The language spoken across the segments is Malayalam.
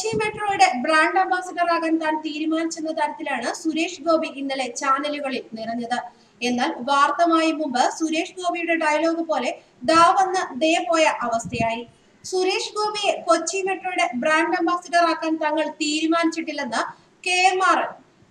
കൊച്ചി മെട്രോയുടെ ബ്രാൻഡ് അംബാസിഡർ ആകാൻ താൻ തീരുമാനിച്ചെന്ന തരത്തിലാണ് സുരേഷ് ഗോപി ഇന്നലെ ചാനലുകളിൽ നിറഞ്ഞത്. എന്നാൽ വാർത്തമായി മുമ്പ് സുരേഷ് ഗോപിയുടെ ഡയലോഗ് പോലെ ദാ വന്ന് ദേ പോയ അവസ്ഥയായി. സുരേഷ് ഗോപിയെ കൊച്ചി മെട്രോയുടെ ബ്രാൻഡ് അംബാസിഡർ ആക്കാൻ തങ്ങൾ തീരുമാനിച്ചിട്ടില്ലെന്ന് കെ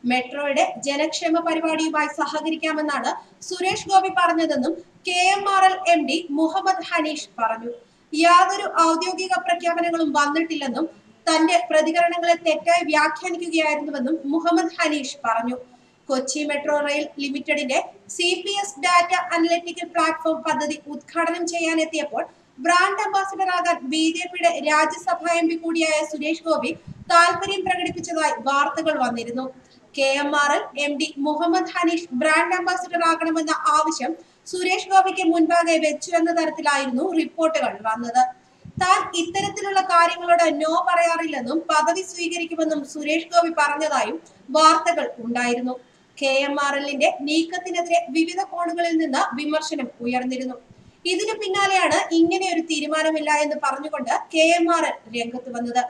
മെട്രോയുടെ ജനക്ഷേമ പരിപാടിയുമായി സഹകരിക്കാമെന്നാണ് Suresh Gopi പറഞ്ഞതെന്നും K M R L M D Muhammad Hanish പറഞ്ഞു. യാതൊരു ഔദ്യോഗിക പ്രഖ്യാപനങ്ങളും വന്നിട്ടില്ലെന്നും തന്റെ പ്രതികരണങ്ങളെ തെറ്റായി വ്യാഖ്യാനിക്കുകയായിരുന്നുവെന്നും മുഹമ്മദ് ഹനീഷ് പറഞ്ഞു. കൊച്ചി മെട്രോ റെയിൽ ലിമിറ്റഡിന്റെ C P S data analytical platform പദ്ധതി ഉദ്ഘാടനം ചെയ്യാനെത്തിയപ്പോൾ ബ്രാൻഡ് അംബാസിഡർ ആകാൻ ബി ജെ പിയുടെ രാജ്യസഭാ എം പി കൂടിയായ സുരേഷ് ഗോപി താല്പര്യം പ്രകടിപ്പിച്ചതായി വാർത്തകൾ വന്നിരുന്നു. K M R L M D Muhammad Hanish brand ambassador ആകണമെന്ന ആവശ്യം സുരേഷ് ഗോപിക്ക് മുൻപാകെ വെച്ചു എന്ന തരത്തിലായിരുന്നു റിപ്പോർട്ടുകൾ വന്നത്. താൻ ഇത്തരത്തിലുള്ള കാര്യങ്ങളോട് നോ പറയാറില്ലെന്നും പദവി സ്വീകരിക്കുമെന്നും സുരേഷ് ഗോപി പറഞ്ഞതായും വാർത്തകൾ ഉണ്ടായിരുന്നു. കെ എം ആർ എല്ലിന്റെ നീക്കത്തിനെതിരെ വിവിധ കോണുകളിൽ നിന്ന് വിമർശനം ഉയർന്നിരുന്നു. ഇതിനു പിന്നാലെയാണ് ഇങ്ങനെ ഒരു തീരുമാനമില്ല എന്ന് പറഞ്ഞുകൊണ്ട് കെ എം ആർ എൽ രംഗത്ത് വന്നത്.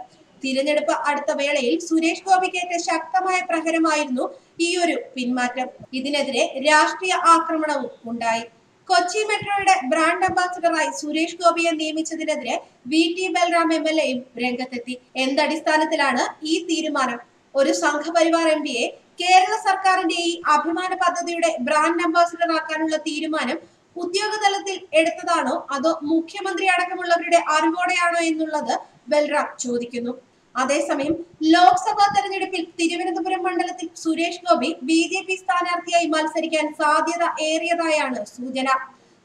തിരഞ്ഞെടുപ്പ് അടുത്ത വേളയിൽ സുരേഷ് ഗോപിക്കേറ്റ ശക്തമായ പ്രഹരമായിരുന്നു ഈ ഒരു പിന്മാറ്റം. ഇതിനെതിരെ രാഷ്ട്രീയ ആക്രമണവും ഉണ്ടായി. കൊച്ചി മെട്രോയുടെ ബ്രാൻഡ് അംബാസിഡറായി സുരേഷ് ഗോപിയെ നിയമിച്ചതിനെതിരെ V T Balram M L എയും രംഗത്തെത്തി. എന്തടിസ്ഥാനത്തിലാണ് ഈ തീരുമാനം? ഒരു സംഘപരിവാർ എം പിയെ കേരള സർക്കാരിന്റെ ഈ അഭിമാന പദ്ധതിയുടെ ബ്രാൻഡ് അംബാസിഡർ ആക്കാനുള്ള തീരുമാനം ഉദ്യോഗതലത്തിൽ എടുത്തതാണോ? അതോ മുഖ്യമന്ത്രി അടക്കമുള്ളവരുടെ അറിവോടെയാണോ എന്നുള്ളത് ബൽറാം ചോദിക്കുന്നു. അതേസമയം ലോക്സഭാ തെരഞ്ഞെടുപ്പിൽ തിരുവനന്തപുരം മണ്ഡലത്തിൽ Suresh Gopi B J P സ്ഥാനാർത്ഥിയായി മത്സരിക്കാൻ സാധ്യത ഏറിയതായാണ് സൂചന.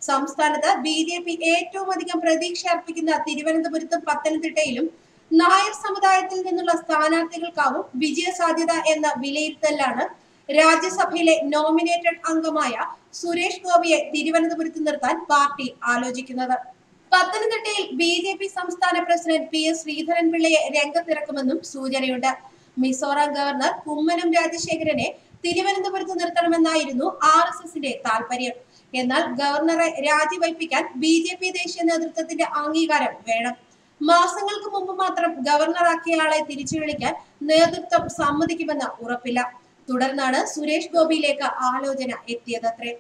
സംസ്ഥാനത്ത് ബി ജെ പി ഏറ്റവും അധികം പ്രതീക്ഷ അർപ്പിക്കുന്ന തിരുവനന്തപുരത്തും പത്തനംതിട്ടയിലും നായർ സമുദായത്തിൽ നിന്നുള്ള സ്ഥാനാർത്ഥികൾക്കാവും വിജയ സാധ്യത എന്ന വിലയിരുത്തലാണ് രാജ്യസഭയിലെ നോമിനേറ്റഡ് അംഗമായ സുരേഷ് ഗോപിയെ തിരുവനന്തപുരത്ത് നിർത്താൻ പാർട്ടി ആലോചിക്കുന്നത്. പത്തനംതിട്ടയിൽ ബി ജെ പി സംസ്ഥാന പ്രസിഡന്റ് പി എസ് ശ്രീധരൻപിള്ളയെ രംഗത്തിറക്കുമെന്നും സൂചനയുണ്ട്. മിസോറാം ഗവർണർ കുമ്മനം രാജശേഖരനെ തിരുവനന്തപുരത്ത് നിർത്തണമെന്നായിരുന്നു ആർ എസ് എസിന്റെ താല്പര്യം എന്നാൽ ഗവർണറെ രാജിവയ്പ്പിക്കാൻ ബി ജെ പി ദേശീയ നേതൃത്വത്തിന്റെ അംഗീകാരം വേണം. മാസങ്ങൾക്ക് മുമ്പ് മാത്രം ഗവർണറാക്കിയയാളെ തിരിച്ചു വിളിക്കാൻ നേതൃത്വം സമ്മതിക്കുമെന്ന് ഉറപ്പില്ല. തുടർന്നാണ് സുരേഷ് ഗോപിയിലേക്ക് ആലോചന എത്തിയതത്രേ.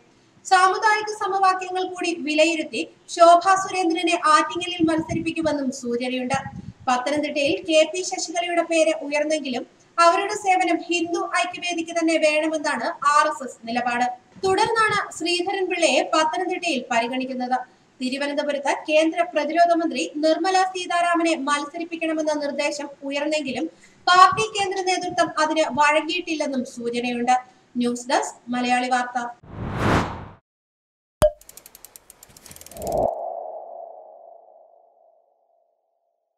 സാമുദായിക സമവാക്യങ്ങൾ കൂടി വിലയിരുത്തി ശോഭാ സുരേന്ദ്രനെ ആറ്റിങ്ങലിൽ മത്സരിപ്പിക്കുമെന്നും സൂചനയുണ്ട്. പത്തനംതിട്ടയിൽ കെ പി ശശികലയുടെ പേര് ഉയർന്നെങ്കിലും അവരുടെ സേവനം ഹിന്ദു ഐക്യവേദിക്ക് തന്നെ വേണമെന്നാണ് ആർ എസ് എസ് നിലപാട്. തുടർന്നാണ് ശ്രീധരൻ പിള്ളയെ പത്തനംതിട്ടയിൽ പരിഗണിക്കുന്നത്. തിരുവനന്തപുരത്ത് കേന്ദ്ര പ്രതിരോധ മന്ത്രി നിർമ്മല സീതാരാമനെ മത്സരിപ്പിക്കണമെന്ന നിർദ്ദേശം ഉയർന്നെങ്കിലും പാർട്ടി കേന്ദ്ര നേതൃത്വം അതിന് വഴങ്ങിയിട്ടില്ലെന്നും സൂചനയുണ്ട്. ന്യൂസ് ഡെസ്ക് മലയാളി വാർത്ത.